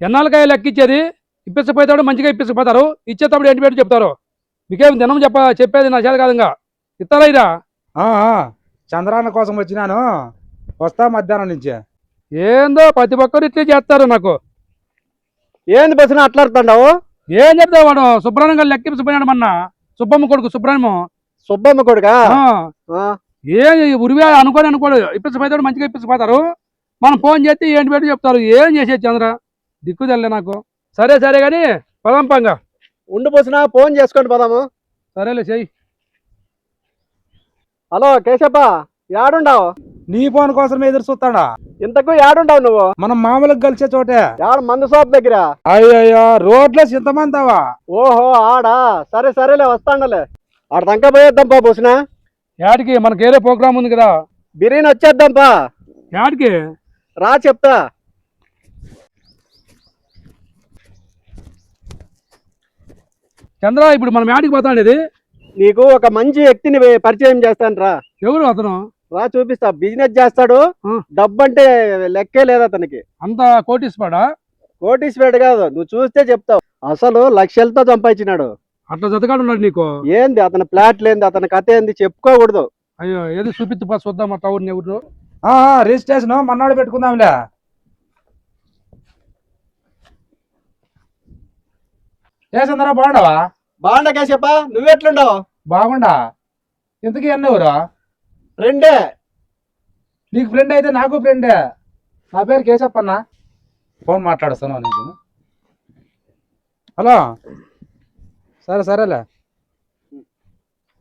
ఎన్నాళ్ళకాయ లెక్క ఇచ్చేది ఇప్పించపోతాడు మంచిగా ఇప్పించకపోతారు ఇచ్చేటప్పుడు ఏంటి పెట్టి చెప్తారు? మీకేం దినం చెప్ప చెప్పేది నా చేత కాదు ఇంకా ఇస్తారా ఇరా ఆ, ఆ, చంద్రాన్న కోసం వచ్చినాను. వస్తా మధ్యాహ్నం నుంచి. ఏందో ప్రతి ఒక్కరు ఇట్లే చేస్తారు నాకు. ఏంది బస్సున అట్లాడుతున్నావు ఏం చెప్తావు వాడు? సుబ్రహ్మణ్యం గారు లెక్కించిపోయినాడు మొన్న సుబ్బమ్మ కొడుకు సుబ్రహ్మణ్యం. సుబ్బమ్మ కొడుకా? ఆ, ఆ, ఏం ఈ ఉరివే అనుకోని అనుకోడు. ఇప్పించపోతాడు మంచిగా ఇప్పించపోతారు మనం ఫోన్ చేస్తే ఏంటి పెట్టి చెప్తారు? ఏం చేసేది చంద్ర? దిక్కు తెల్లే నాకు. సరే సరే కానీ పదంపంగా ఉండు బస్సున ఫోన్ చేసుకోండి పోదాము. సరేలే చెయ్యి. హలో కేశప్ప యాడుండావు? నీ ఫోన్ కోసం ఎదురు చూస్తాడా? ఇంతకు యాడుండావు నువ్వు? మనం మామూలుగా కలిసే చోటే. యాడు మందు షాప్ దగ్గర? అయ్యయ్యో రోడ్లో చింతమంతావా ఓహో ఆడా? సరే సరేలే వస్తాండలే ఆడ దంకా పోయేద్దాంపా బస్సున యాడికి మనకి ఏదో ప్రోగ్రామ్ ఉంది కదా. బిర్యానీ వచ్చేద్దాంపా యాడికి? రా చెప్తా. చంద్ర ఇప్పుడు మనం యాడికి పోతాండేది నీకు ఒక మంచి వ్యక్తిని పరిచయం చేస్తాను రా ఎవరు అతను? రా చూపిస్తా. బిజినెస్ చేస్తాడు. డబ్బు అంటే లెక్కే లేదు అతనికి. అంత కోటీశ్వడా కోటీశ్వరుడు కాదు. నువ్వు చూస్తే చెప్తావు. అసలు లక్షలతో సంపాదించినాడు. అట్లా జతగాడు ఉన్నాడు నీకు? ఏంది అతని ప్లాట్ లేంది అతని కథ ఏంది చెప్పుకోకూడదు. అయ్యో ఏది చూపిత్తు పా చూద్దాం అట్లా ఊరిని ఎవరు రిజిస్ట్రేషన్ మన్నాడు పెట్టుకుందాంలే. ఏ చంద్ర బాగుండవా బాగుండా కేశప్ప నువ్వెట్లుండవు? బాగుండా. ఇంతకీ అన్న ఎవరు రెండే నీకు ఫ్రెండ్ అయితే నాకు ఫ్రెండే. నా పేరు కేశప్పన్న ఫోన్ మాట్లాడుస్తాను నీకు హలో. సరే సరేలే.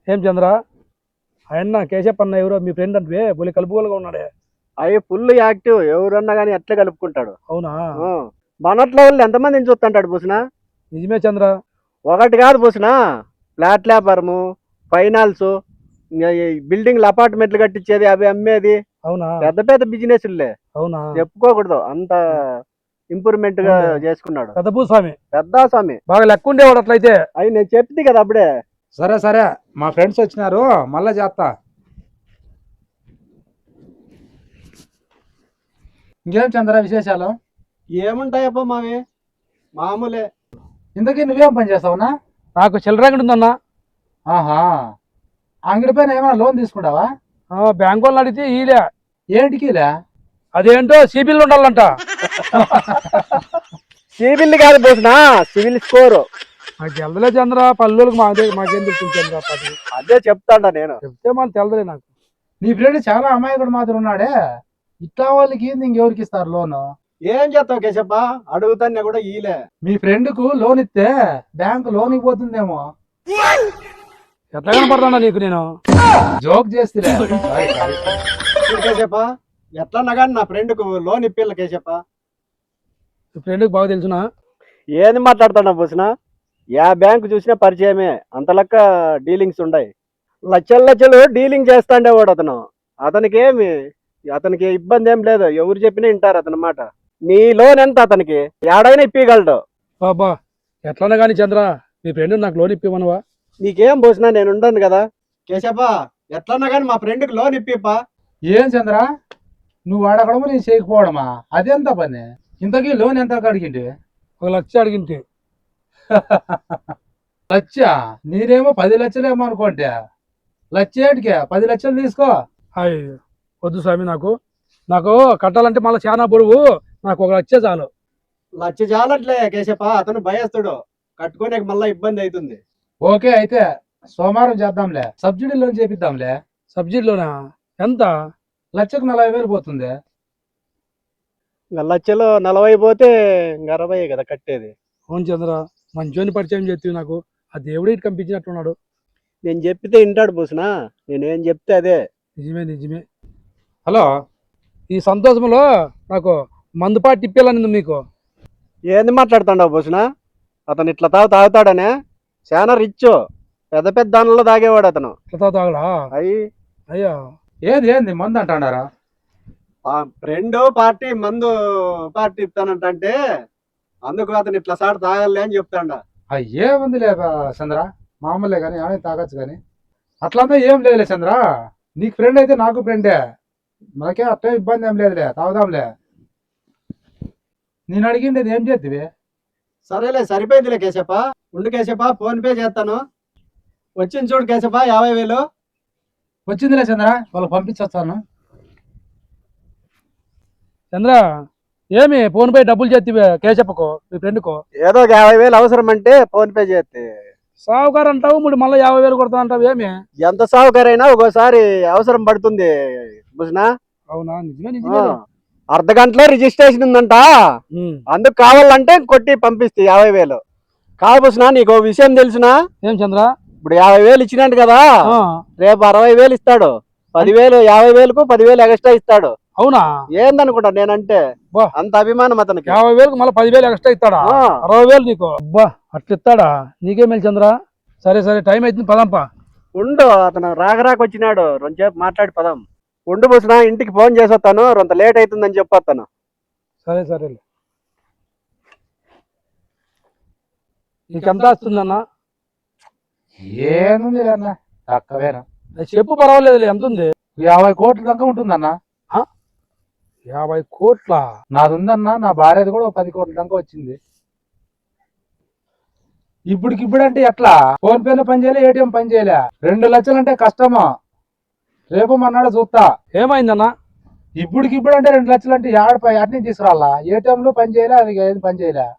ఏం చంద్ర? ఆయన కేశప్ అన్న ఎవరో మీ ఫ్రెండ్ అంటే పులి కలుపుకోలుగా ఉన్నాడే. అవి ఫుల్ యాక్టివ్ ఎవరన్నా కానీ ఎట్లా కలుపుకుంటాడు. అవునా. మనట్లో వాళ్ళు ఎంతమందిని చూస్తుంటాడు బుసిన? నిజమే చంద్ర. ఒకటి కాదు బుసిన ఫ్లాట్ వ్యాపారము ఫైనాన్స్ బిల్డింగ్లు అపార్ట్మెంట్లు కట్టించేది అవి అమ్మేది. అవునా? పెద్ద పెద్ద బిజినెస్లే. అవునా? చెప్పుకోకూడదు. అంత ఇంప్రూవ్మెంట్గా. చేసుకున్నాడు. పెద్ద భూస్వామి. పెద్ద స్వామి బాగా లెక్క ఉండేవాడు అట్లయితే. అవి నేను చెప్తే కదా అప్పుడే. సరే సరే. మా ఫ్రెండ్స్ వచ్చినారు. మళ్ళా చేస్తా. ఇంకేం చంద్ర విశేషాలు? ఏముంటాయప్ప మావి? మామూలే. ఇంతకీ నువ్వేం పని చేస్తావునా? నాకు చిల్లరంగడి ఉందన్నా. ఆహా. అంగడి పైన ఏమైనా లోన్ తీసుకుంటావా? ఆ, బ్యాంకు వాళ్ళు అడిగితే ఈలే. ఏంటికిలే అదేంటో సిబిల్ ఉండాలంట. సివిల్ కాదు బోసిన సివిల్ స్కోర్. నాకు తెలదలే చంద్ర పల్లెలకు మాదే మాకేం తెలుసు చంద్ర పది అదే చెప్తాడా నేను. చెప్తే మన తెలదలే నాకు. నీ ఫ్రెండ్ చాలా అమాయకుడు మాత్రం ఉన్నాడే. ఇట్లా వాళ్ళకి ఏంది ఇంకెవరికి ఇస్తారు లోన్? ఏం చేస్తావు కేశప్ప? అడుగుతానే కూడా ఈలే. మీ ఫ్రెండ్కు లోన్ ఇస్తే బ్యాంక్ లోన్ ఇవ్వబోతుందేమో ఎట్లా కనపడతాడా నీకు నేను? జోక్ చేస్తే కేశప్ప ఎట్లన్నా కానీ నా ఫ్రెండ్కు లోన్ ఇప్పిల్ల కేశప్ప. ఫ్రెండ్కి బాగా తెలుసునా? ఏంది మాట్లాడుతున్నా బుసిన? యా బ్యాంక్ చూసినా పరిచయమే. అంత లెక్క డీలింగ్స్ ఉన్నాయి లచ్చలు లచ్చలు డీలింగ్ చేస్తాండేవాడు అతను. అతనికి ఏమి అతనికి ఇబ్బంది ఏం లేదు. ఎవరు చెప్పినా వింటారు అతని మాట. నీ లోన్ ఎంత అతనికి? ఏడైనా ఇప్పగలడు బాబా ఎట్లన్నా కానీ చంద్ర మీ ఫ్రెండ్ నాకు లోన్ ఇప్పివనవా నీకేం పోసినా నేను ఉండను కదా. కేశప్ప ఎట్లన్నా కానీ మా ఫ్రెండ్కి లోన్ ఇప్పిప్పా ఏం చంద్ర? నువ్వు అడగడము నేను చేయకపోవడమా? అదెంత పని? ఇంతకీ లోన్ ఎంత అడిగింటి ఒక లక్ష అడిగింటి లచ్చ నీరేమో పది లక్షలేమో లచ్చ ఏంటికే? పది లక్షలు తీసుకో. హాయ్ వద్దు స్వామి నాకు. నాకు కట్టాలంటే మళ్ళీ చాలా బరువు. నాకు ఒక లక్షే చాలు. లచ్చ చాలట్లే కేశప్ప అతను భయస్తుడు కట్టుకోనే మళ్ళా ఇబ్బంది అవుతుంది. ఓకే అయితే సోమవారం చేద్దాంలే. సబ్సిడీ లోన్ చేపిద్దాంలే. సబ్సిడీలోనా? ఎంత? లచ్చకు నలభై వేలు పోతుంది. ఇంకా లచ్చలో నలభై పోతే ఇంక అరవై కదా కట్టేది. అవును చంద్ర మంచోని పరిచయం చేస్తే నాకు. ఆ దేవుడు ఇటు కంపించినట్టున్నాడు. నేను చెప్పితే వింటాడు పూసిన నేనేం చెప్తే అదే. నిజమే నిజమే. హలో ఈ సంతోషంలో నాకు మందుపాటి తిప్పాలని మీకు? ఏంది మాట్లాడుతాడావు పూసిన అతను ఇట్లా తాగు తాగుతాడనే? చాలా రిచ్ పెద్ద పెద్ద దానిలో తాగేవాడు అతను. ఇట్లా తాగడా? అయ్యి. అయ్యా. ఏంది ఏంది మందు అంటాడారా? ఫ్రెండ్ పార్టీ మందు పార్టీ ఇస్తానంటే అందుకు అతను ఇట్లా సార్ తాగాలి అని చెప్తాండ. ఏముంది లేక చంద్ర? మామూలే కానీ ఏమైనా తాగొచ్చు కానీ అట్లంతా ఏం లేదులే చంద్ర. నీకు ఫ్రెండ్ అయితే నాకు ఫ్రెండే మనకే అట్టే ఇబ్బంది ఏం లేదులే. తాగుదాంలే. నేను అడిగిండేది ఏం చేద్దివి సరేలే సరిపోయిందిలే కేశప్ప. ఉండు కేశప్ప ఫోన్ పే చేస్తాను. వచ్చింది చూడు కేశప్ప యాభై వేలు. వచ్చిందిలే చంద్ర వాళ్ళకి పంపించొస్తాను. చంద్ర ఏమి ఫోన్ పే డబ్బులు చేతి కేశప్పకు మీ ఫ్రెండ్కు? ఏదో ఒక యాభై వేలు అవసరం అంటే ఫోన్ పే చేస్తే సావుకారు అంటావు మరి మళ్ళీ యాభై వేలు కొడతా అంటావు ఏమి? ఎంత సావుకారైనా ఒక్కోసారి అవసరం పడుతుంది బుజ్నా అవునా? నిజమే నిజమే. అర్ధ గంటలో రిజిస్ట్రేషన్ ఉందంట. అందుకు కావాలంటే కొట్టి పంపిస్తే యాభై వేలు. బుజ్నా నీకు విషయం తెలుసునా? ఏం చంద్ర? ఇప్పుడు యాభై వేలు ఇచ్చినట్టు కదా? రేపు అరవై వేలు ఇస్తాడు. పదివేలు యాభై వేలకు పదివేలు ఎక్స్ట్రా ఇస్తాడు. అవునా? ఏందనుకుంటా నేనంటే. అంత అభిమానం అతనికి. యాభై వేలకు మళ్ళీ పదివేలు ఎక్స్ట్రా ఇస్తాడా? అరవై వేలు నీకు. అబ్బా అట్లా ఇస్తాడా? నీకే మేలు చంద్ర. సరే సరే టైం అవుతుంది పదంపా. ఉండు అతను రాగరాకు వచ్చినాడు. రెండుసేపు మాట్లాడి పదాం. ఉండు బుసిన ఇంటికి ఫోన్ చేసొస్తాను రొంత లేట్ అవుతుందని చెప్పొస్తాను సరే సరే. నీకు ఎంత వస్తుందన్న? ఏముంది అన్న తక్కువేనా? చెప్పు పర్వాలేదు ఎంత ఉంది యాభై కోట్ల దాకా ఉంటుందన్న. యాభై కోట్ల? నాది ఉందన్న నా భార్యది కూడా ఒక పది కోట్ల దాకా వచ్చింది. ఇప్పటికి ఇప్పుడు అంటే ఎట్లా? ఫోన్ పేలో పని చేయలే ఏటీఎం పని చేయలే. రెండు లక్షలు అంటే కష్టమా? రేపు మన్నాడు చూస్తా. ఏమైందన్న? ఇప్పటికి ఇప్పుడు అంటే రెండు లక్షలు అంటే యాడ పై- అట్నే తీసుకురాలా? ఏటీఎం లో పని చేయలే అది ఏది పని చేయలే?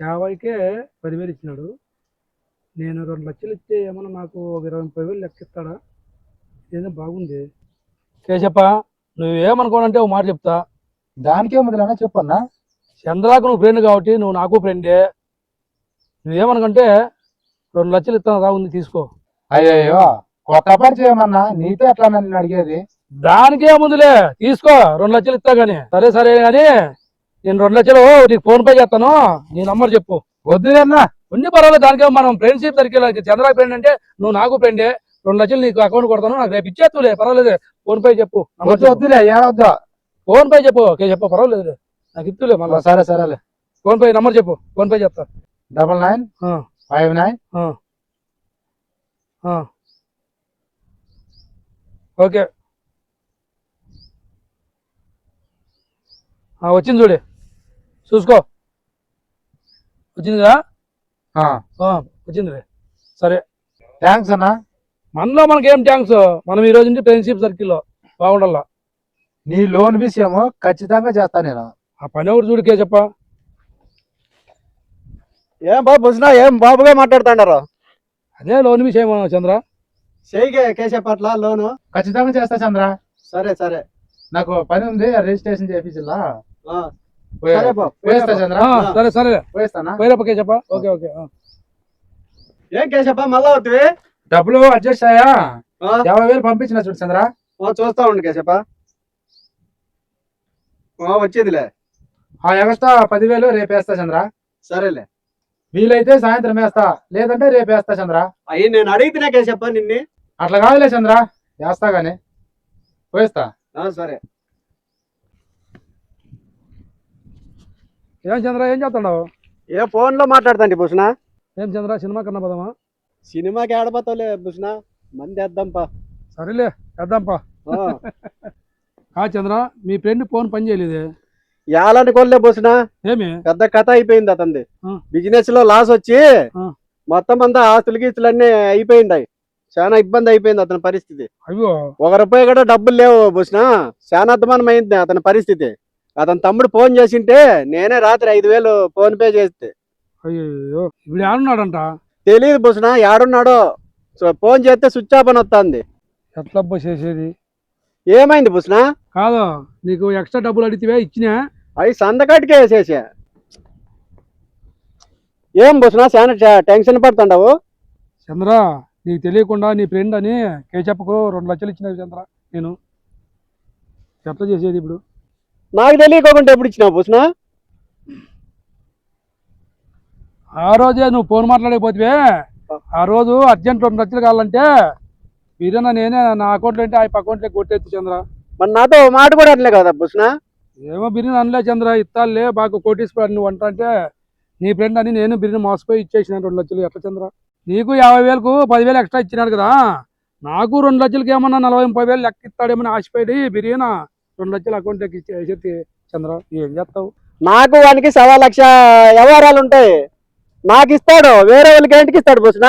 యాభైకే పదివేలు ఇచ్చినాడు. నేను రెండు లక్షలు ఇస్తే ఏమన్నా నాకు ఒక ఇరవై ముప్పై వేలు లెక్క ఇస్తాడా? ఏదో బాగుంది. కేశప్ప నువ్వేమనుకోనంటే ఒక మాట చెప్తా. దానికే ముందులన్నా చెప్పన్నా చంద్రాకు నువ్వు ఫ్రెండ్ కాబట్టి నువ్వు నాకు ఫ్రెండే. నువ్వేమనుకుంటే రెండు లక్షలు ఇస్తాను రా ఉంది తీసుకో. అయ్యయ్యో. కొత్త పరిచయం అన్నా నీతో ఎట్లా నన్ను అడిగేది? దానికే ముందులే. తీసుకో. రెండు లక్షలు ఇస్తా గానీ. సరే సరే గానీ నేను రెండు లక్షలు నీకు ఫోన్ పే చేస్తాను. నీ నంబర్ చెప్పు. వద్దులేనా ఉంది పర్వాలేదు దానికే మనం ఫ్రెండ్షిప్ సర్కిల్ చంద్ర ఫ్రెండ్ అంటే నువ్వు నాకు ఫ్రెండే. రెండు లక్షలు నీకు అకౌంట్ కొడతాను. నాకు రేపు ఇచ్చేస్తులే. పర్వాలేదు ఫోన్ పే చెప్పు. వద్దు. వద్దులే. ఏడవద్దు ఫోన్ పే చెప్పు. ఓకే చెప్పు. పర్వాలేదు నాకు ఇస్తులే మళ్ళీ. సరే సరేలే. ఫోన్ పే నంబర్ చెప్పు. ఫోన్ పే చెప్తా. Double nine five nine. Okay. ఆ, వచ్చింది చూడు. చూసుకో. వచ్చింది కదా? సరే. థ్యాంక్స్ అన్నా. మనలో మనకి ఏం థ్యాంక్స్ మనం ఈ రోజు నుంచి ఫ్రెండ్షిప్ సర్కిల్లో బాగుండాల? నీ లోన్ విషయము ఖచ్చితంగా చేస్తా నేను. ఆ పని ఒకటి చూడుకే చెప్ప ఏం బాబు బుసిన ఏం బాబుగా మాట్లాడుతున్నారు? అదే లోన్ విషయం చంద్ర. చేయికే కేశప్ప అట్లా లోను? ఖచ్చితంగా చేస్తా చంద్ర. సరే సరే. నాకు పని ఉంది రిజిస్ట్రేషన్ సరే బాబు పోయేస్తా చంద్ర. సరే సరే. పోయేస్తానా? పోయినప్పకే చెప్ప. ఓకే ఓకే ఆ. ఏం కేశప్ప మళ్ళా డబ్బులు అడ్జస్ట్ అయ్యా. యాభై వేలు పంపించిన చూడు చంద్ర. చూస్తా ఉండు కేశప్ప ఆ, వచ్చిందిలే. ఆ ఎక్స్ట్రా పదివేలు రేపు వేస్తా చంద్ర. సరేలే. వీలైతే సాయంత్రం వేస్తా. లేదంటే రేపు వేస్తా చంద్ర. అయ్యి నేను అడిగితేనే కేశప్ప నిన్ని. అట్లా కాదులే చంద్ర. వేస్తా గాని పోయేస్తా సరే. ఏం చంద్ర ఏం చేస్తున్నావు? ఏ ఫోన్లో మాట్లాడతాండి భూషణ? ఏం చంద్ర సినిమా కన్నా పదమా? సినిమాకి ఆడబోతావులే భూషణ? మంది వేద్దాంపా సరేలే వేద్దాంపా ఆ. ఆ చంద్ర మీ ఫ్రెండ్ ఫోన్ పని చేయలేదే. యాలనుకోలే భూషణ. ఏమి? పెద్ద కథ అయిపోయింది అతనిది. బిజినెస్లో లాస్ వచ్చి. మొత్తం అంతా ఆస్తులు గీస్తులు అన్ని అయిపోయిండాయి. చాలా ఇబ్బంది అయిపోయింది అతని పరిస్థితి. అయ్యో. ఒక రూపాయి కూడా డబ్బులు లేవు భూషణ. చాలా అధ్వానం అయింది అతని పరిస్థితి. అతని తమ్ముడు ఫోన్ చేసింటే నేనే రాత్రి ఐదు వేలు ఫోన్ పే చేస్తే. అయ్యో ఇప్పుడు ఏడున్నాడంట? తెలియదు భూషణ యాడున్నాడో సో ఫోన్ చేస్తే స్విచ్ ఆఫ్ అని వస్తుంది. ఎట్లబ్బో చేసేది? ఏమైంది భూషణ? కాదు నీకు ఎక్స్ట్రా డబ్బులు అడిగితే ఇచ్చినా? అవి సందకాటికే వేసేసా ఏం భూషణ చాలా టెన్షన్ పడుతుండవు? చంద్ర నీకు తెలియకుండా నీ ఫ్రెండ్ అని కేచప్పకు రెండు లక్షలు ఇచ్చినావు చంద్ర నేను. ఎట్లా చేసేది ఇప్పుడు? నాకు తెలియకోకుండా ఎప్పుడు ఇచ్చినావు భూషణ ఆ రోజే నువ్వు ఫోన్ మాట్లాడకపోతే ఆ రోజు అర్జెంట్ రెండు లక్షలు కావాలంటే వీరన్న నేనే నా అకౌంట్లో అంటే ఆ అకౌంట్లో కొట్టేది చంద్ర. మరి నాతో మాట కూడా అనలే కదా భూషణ ఏమో బిర్యానీ అనలే చంద్ర ఇత్తాలే బాగా కోటీశ్వరాడు నువ్వు అంటే నీ ఫ్రెండ్ అని నేను బిర్యానీ మోసపోయి ఇచ్చేసిన రెండు లక్షలు. ఎట్లా చంద్ర? నీకు యాభై వేలకు పదివేలు ఎక్స్ట్రా ఇచ్చినాడు కదా. నాకు రెండు లక్షలకి ఏమన్నా నలభై ముప్పై వేలు లెక్క ఇస్తాడేమని ఆశపడి బిర్యానీ రెండు లక్షలు అకౌంట్లోకి ఇచ్చేసి చంద్ర ఏం చేస్తావు? నాకు వానికి సవా లక్ష వ్యవహారాలు ఉంటాయి. నాకు ఇస్తాడు వేరే వాళ్ళకి ఏంటికి ఇస్తాడు భూషణ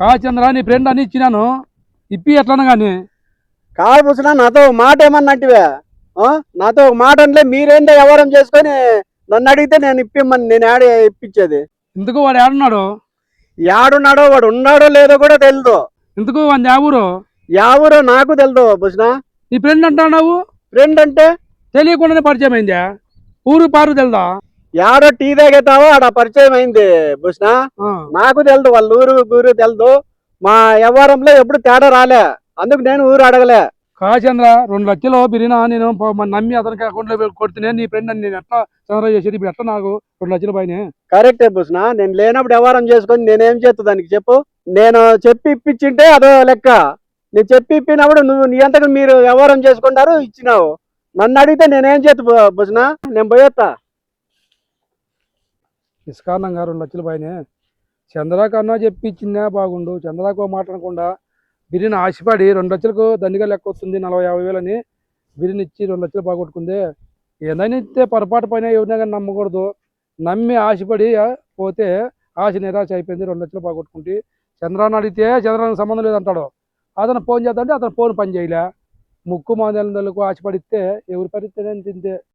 కా చంద్ర నీ ఫ్రెండ్ అని ఇచ్చినాను. ఇప్పి ఎట్లన్నా కానీ కాదు భూషణ నాతో ఒక మాట ఏమన్నట్టువే ఆ? నాతో ఒక మాట అంటే మీరేందో వ్యవహారం చేసుకొని నన్ను అడిగితే నేను ఇప్పిమ్మని నేను ఆడ ఇప్పించేది. ఎందుకు వాడు ఏడున్నాడు యాడున్నాడో వాడు ఉన్నాడో లేదో కూడా తెలియదు ఎందుకు వాడి ఊరు ఎవరో నాకు తెలియదు భూషణ నీ ఫ్రెండ్ అంటున్నావు ఫ్రెండ్ అంటే? తెలియకుండానే పరిచయం అయిందా? ఊరు పారు తెలుదా? యాడో టీ తాగేతావో ఆడ పరిచయం అయింది భూషణ ఆ. నాకు తెలియదు వాళ్ళ ఊరు ఊరు తెలియదు మా వ్యవహారంలో ఎప్పుడు తేడా రాలే. అందుకు నేను ఊరు అడగలే. కా చంద్ర రెండు లక్షలు బిరినా నేను నమ్మి అతనికి అకౌంట్లో కొడుతున్నా నీ ఫ్రెండ్ నేను ఎట్లా చంద్ర చేసేది? ఇప్పుడు ఎట్లా నాకు రెండు లక్షల పైన కరెక్టే భూషణ నేను లేనప్పుడు వ్యవహారం చేసుకొని నేనేం చేస్తా దానికి చెప్పు? నేను చెప్పి ఇప్పించింటే అదో లెక్క. నేను చెప్పి ఇప్పినప్పుడు నువ్వు నీ అంతకు మీరు వ్యవహారం చేసుకుంటారు? ఇచ్చినావు. నన్ను అడిగితే నేనేం చేస్తా భూషణ నేను పోయేస్తా నిష్కారణంగా రెండు లక్షల పైన చంద్ర కన్నా చెప్పి ఇచ్చినా బాగుండు. చంద్రకు మాట్లాడకుండా బిర్యానీ ఆశపడి రెండు లక్షలకు దండిగా లెక్క వస్తుంది నలభై యాభై వేలని బిర్యానీ ఇచ్చి రెండు లక్షలు బాగొట్టుకుంది. ఏదైనా ఇస్తే పొరపాటు పైన ఎవరినా కానీ నమ్మకూడదు. నమ్మి ఆశపడి పోతే ఆశ నిరాశ అయిపోయింది రెండు లక్షలు బాగొట్టుకుంటే. చంద్రాన్ని అడిగితే చంద్రానికి సంబంధం లేదంటాడు. అతను ఫోన్ చేద్దంటే అతను ఫోన్ పని చేయలే. ముక్కు మాదలకు ఆశపడితే ఎవరి పరిస్థితి తింటే.